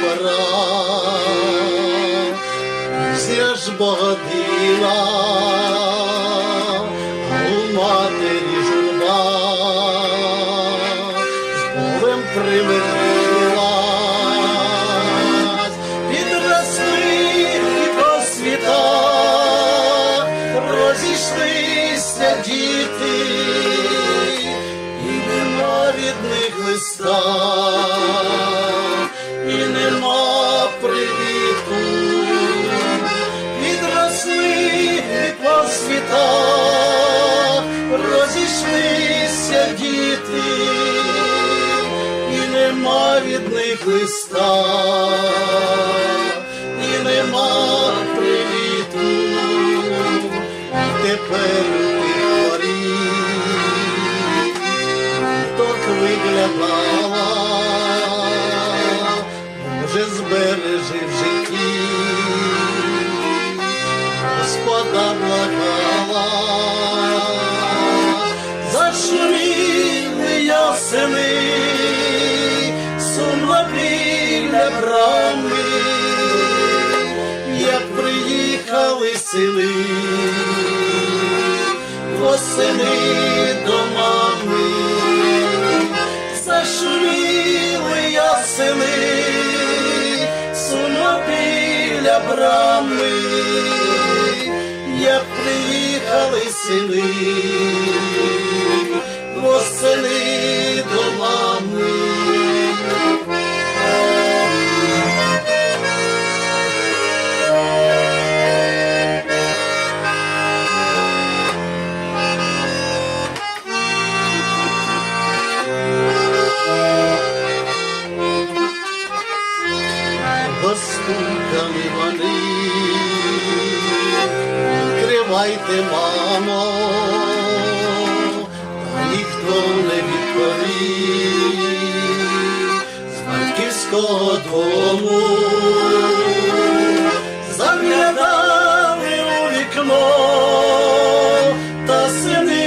пора. Ж богодила, розійшлися діти, і нема від них листа, і нема привіту, і тепер ти горі, так виглядала, сили, восени до мами, зашуміли ясени, сумно біля брами, як приїхали сини, Постукали вони, відкривайте, мамо, та ніхто не відповів з батьківського дому. Заглядали у вікно, та сини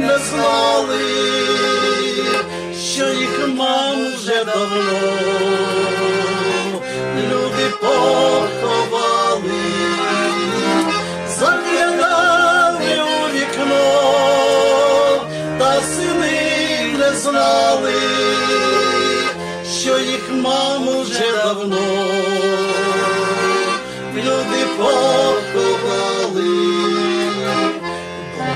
не знали, що їх мам вже давно люди поховали,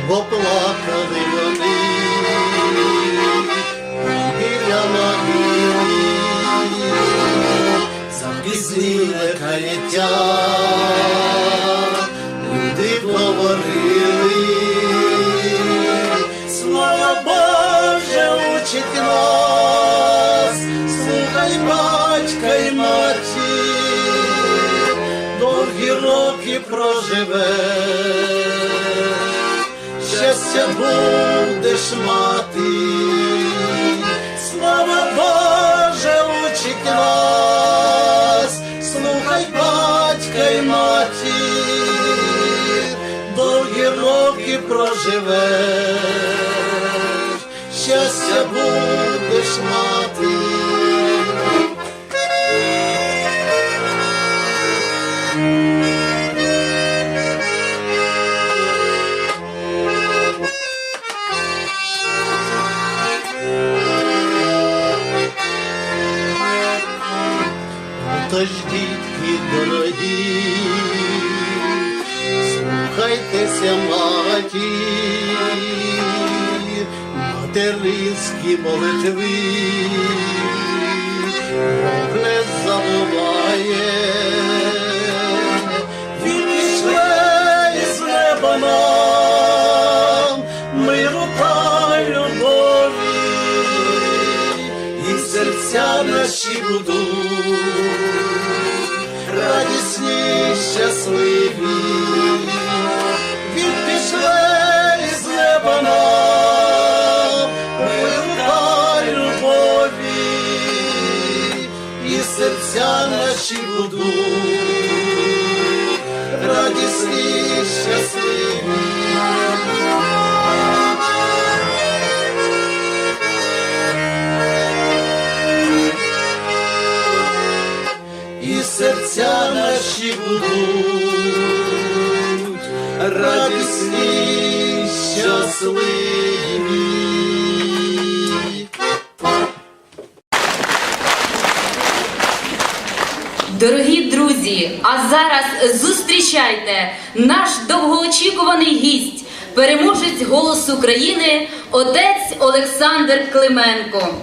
бо плакали вони. Біля могили запізніле каяття, проживе, щастя будеш мати, слава Боже, учить нас, слухай батька й маті, довгі роки проживеш, щастя будеш мати. Тож, дітки дорогі, слухайтеся матір, материнські молитви, Бог не забуває, він пішле із неба нам, миру і серця наші будуть щасливі, він пішли із неба нам, миру та любові, і серця наші будуть радісні, щасливі. Серця наші будуть радісні, щасливі. Дорогі друзі, а зараз зустрічайте наш довгоочікуваний гість, переможець голос України, отець Олександр Клименко.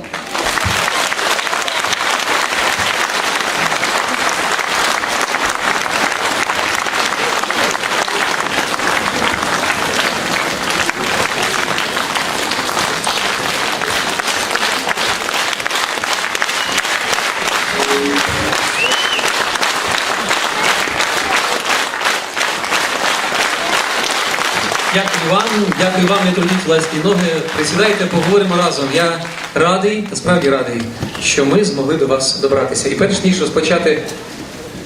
Дякую вам, не трудіть власні ноги. Присідайте, поговоримо разом. Я радий, насправді радий, що ми змогли до вас добратися. І перш ніж розпочати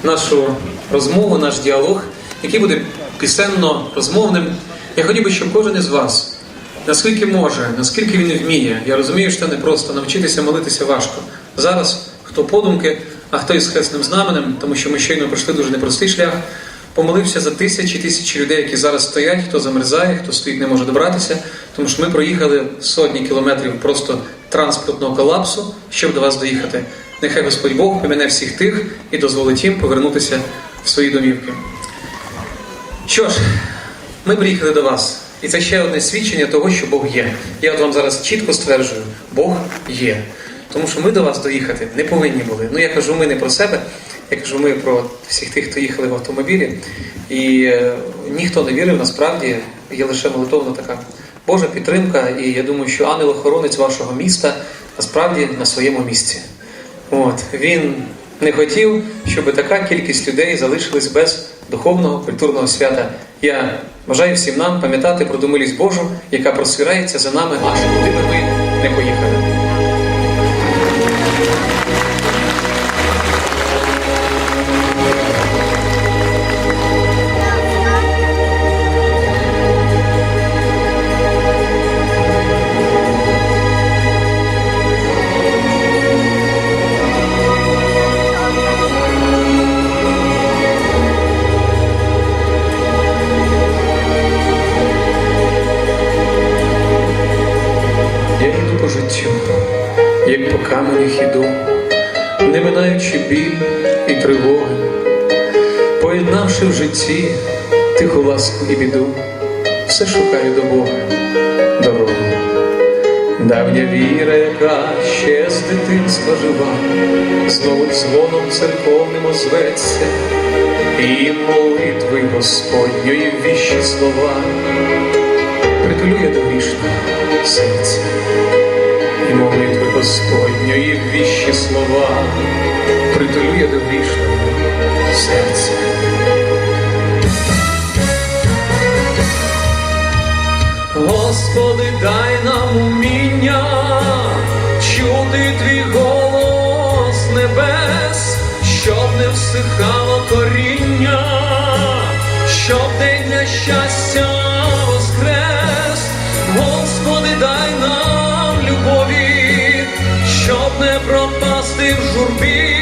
нашу розмову, наш діалог, який буде пісенно-розмовним, я хотів би, щоб кожен із вас, наскільки може, наскільки він вміє, я розумію, що це не просто навчитися молитися важко. Зараз хто подумки, а хто із хресним знаменем, тому що ми щойно пройшли дуже непростий шлях. Помолився за тисячі тисячі людей, які зараз стоять, хто замерзає, хто стоїть, не може добратися. Тому що ми проїхали сотні кілометрів просто транспортного колапсу, щоб до вас доїхати. Нехай Господь Бог поміне всіх тих і дозволить їм повернутися в свої домівки. Що ж, ми приїхали до вас, і це ще одне свідчення того, що Бог є. Я от вам зараз чітко стверджую, Бог є. Тому що ми до вас доїхати не повинні були. Ну я кажу, ми не про себе, я кажу, ми про всіх тих, хто їхали в автомобілі. І е, ніхто не вірив, насправді є лише молитовна така Божа підтримка. І я думаю, що ангел-охоронець вашого міста насправді на своєму місці. От він не хотів, щоб така кількість людей залишились без духовного культурного свята. Я бажаю всім нам пам'ятати про домилість Божу, яка просвирається за нами, аж куди би ми не поїхали. Житті тиху ласку і біду, все шукаю до Бога дорогу. Давня віра, яка ще з дитинства жива, знову дзвоном церковним озветься, і молитви Господньої віщі слова притулює до грішного серця, і молитви Господньої віщі слова притулює до грішного серця. Господи, дай нам уміння чути твій голос небес, щоб не всихало коріння, щоб день для щастя воскрес. Господи, дай нам любові, щоб не пропасти в журбі,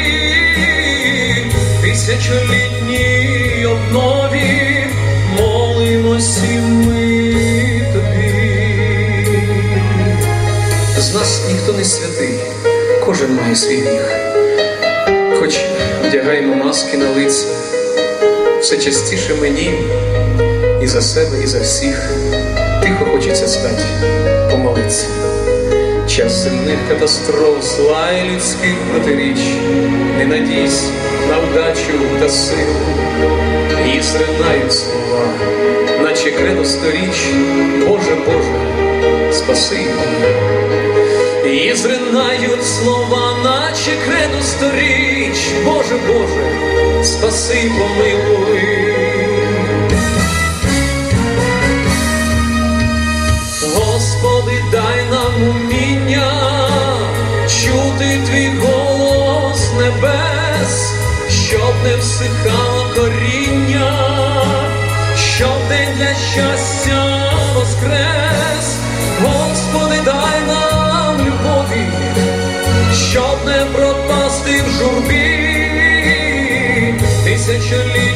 тисячолітній ніхто не святий, кожен має свій гріх. Хоч вдягаємо маски на лиця, все частіше мені і за себе, і за всіх. Тихо хочеться стати, помолитися. Час земних катастроф, зла людських протиріч, не надійсь на вдачу та силу, і зринають слова, наче кредо сторіч, Боже, Боже, спаси мене. І зринають слова, наче кредо сторіч, Боже, Боже, спаси, помилуй. Господи, дай нам уміння чути твій голос небес, щоб не всихало коріння, щоб день для щастя воскрес. Господи, дай нам не пропасти в журбі, тисячолітній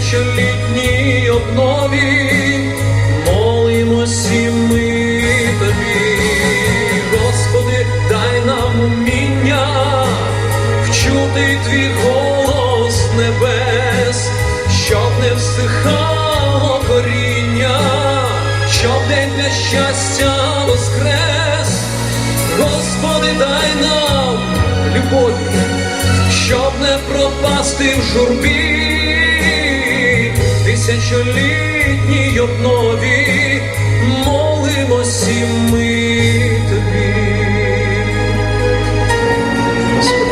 тисячолітній обнові, молимось і ми тобі, Господи, дай нам уміння вчути твій голос небес, щоб не всихало коріння, щоб день для щастя воскрес. Господи, дай нам любові, щоб не пропасти в журбі, тисячолітній обнові, молимось і ми тобі. Господи,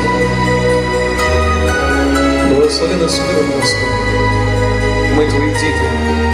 благослови нас Господи, ми твої діти, Господи.